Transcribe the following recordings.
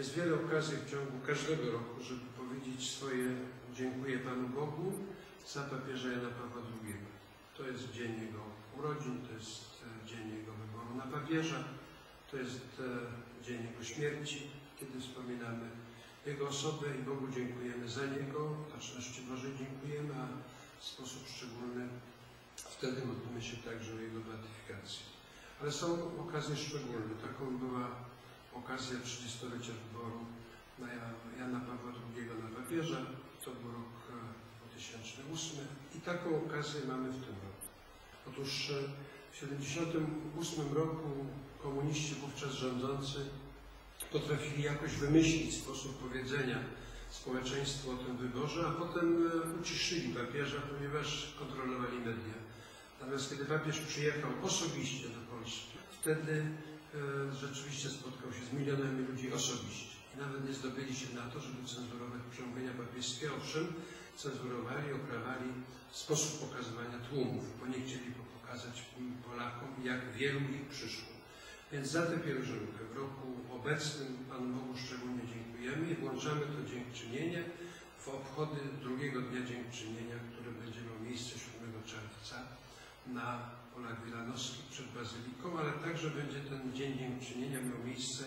Jest wiele okazji w ciągu każdego roku, żeby powiedzieć swoje dziękuję Panu Bogu za papieża Jana Pawła II. To jest dzień jego urodzin, to jest e, dzień jego wyboru na papieża, to jest e, dzień jego śmierci, kiedy wspominamy jego osobę i Bogu dziękujemy za niego, Baczności Bożej dziękujemy, a w sposób szczególny wtedy modlimy się także o jego beatyfikację. Ale są okazje szczególne. Taką była okazja 30-lecia wyboru na Jana Pawła II na papieża. To był rok e, 2008 i taką okazję mamy w tym roku. Otóż e, w 1978 roku komuniści wówczas rządzący potrafili jakoś wymyślić sposób powiedzenia społeczeństwu o tym wyborze, a potem e, uciszyli papieża, ponieważ kontrolowali media. Natomiast kiedy papież przyjechał osobiście do Polski, wtedy e, rzeczywiście spotkał się z milionami ludzi osobiście. I nawet nie zdobyli się na to, żeby cenzurować przemówienia papieskie. Owszem, cenzurowali, oprawali sposób pokazywania tłumów, bo nie chcieli pokazać Polakom, jak wielu ich przyszło. Więc za tę pielgrzymkę w roku obecnym Panu Bogu szczególnie dziękujemy i włączamy to dziękczynienie w obchody drugiego dnia dziękczynienia, które będzie miało miejsce 7 czerwca na Polach Wilanowskich przed Bazyliką, ale także będzie ten Dzień Dziękczynienia miał miejsce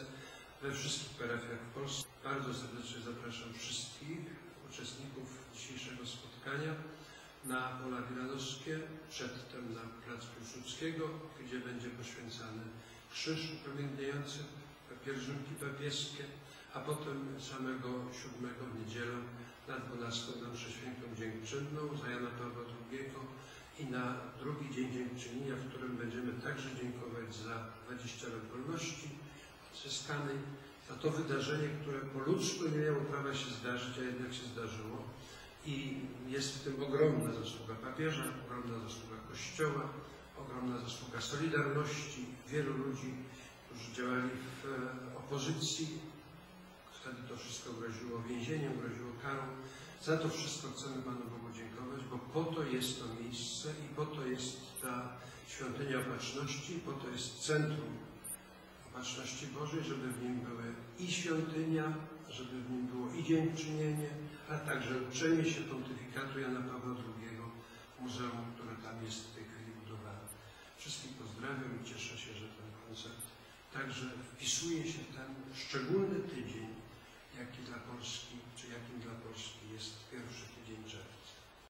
we wszystkich parafiach w Polsce. Bardzo serdecznie zapraszam wszystkich uczestników dzisiejszego spotkania na Pola Wilanowskie, przedtem na Plac Piłsudskiego, gdzie będzie poświęcany krzyż upamiętniający pielgrzymki papieskie, a potem samego 7 w niedzielę na 12 na mszę dziękczynną za Jana Pawła II i na dzień dziękczynienia, w którym będziemy także dziękować za 20 lat wolności zyskanej, za to wydarzenie, które po ludzku nie miało prawa się zdarzyć, a jednak się zdarzyło. I jest w tym ogromna zasługa papieża, ogromna zasługa Kościoła, ogromna zasługa Solidarności, wielu ludzi, którzy działali w e, opozycji. Wtedy to wszystko groziło więzieniem, groziło karą. Za to wszystko chcemy Panu Bogu dziękować, bo po to jest to miejsce i po to jest ta świątynia opatrzności, po to jest centrum opatrzności Bożej, żeby w nim były i świątynia, żeby w nim było i dziękczynienie, a także uczenie się pontyfikatu Jana Pawła II w muzeum, które tam jest w tej chwili budowane. Wszystkich pozdrawiam i cieszę się, że ten koncert także wpisuje się w ten szczególny tydzień, jaki dla Polski, czy jakim dla Polski jest pierwszy tydzień czerwca.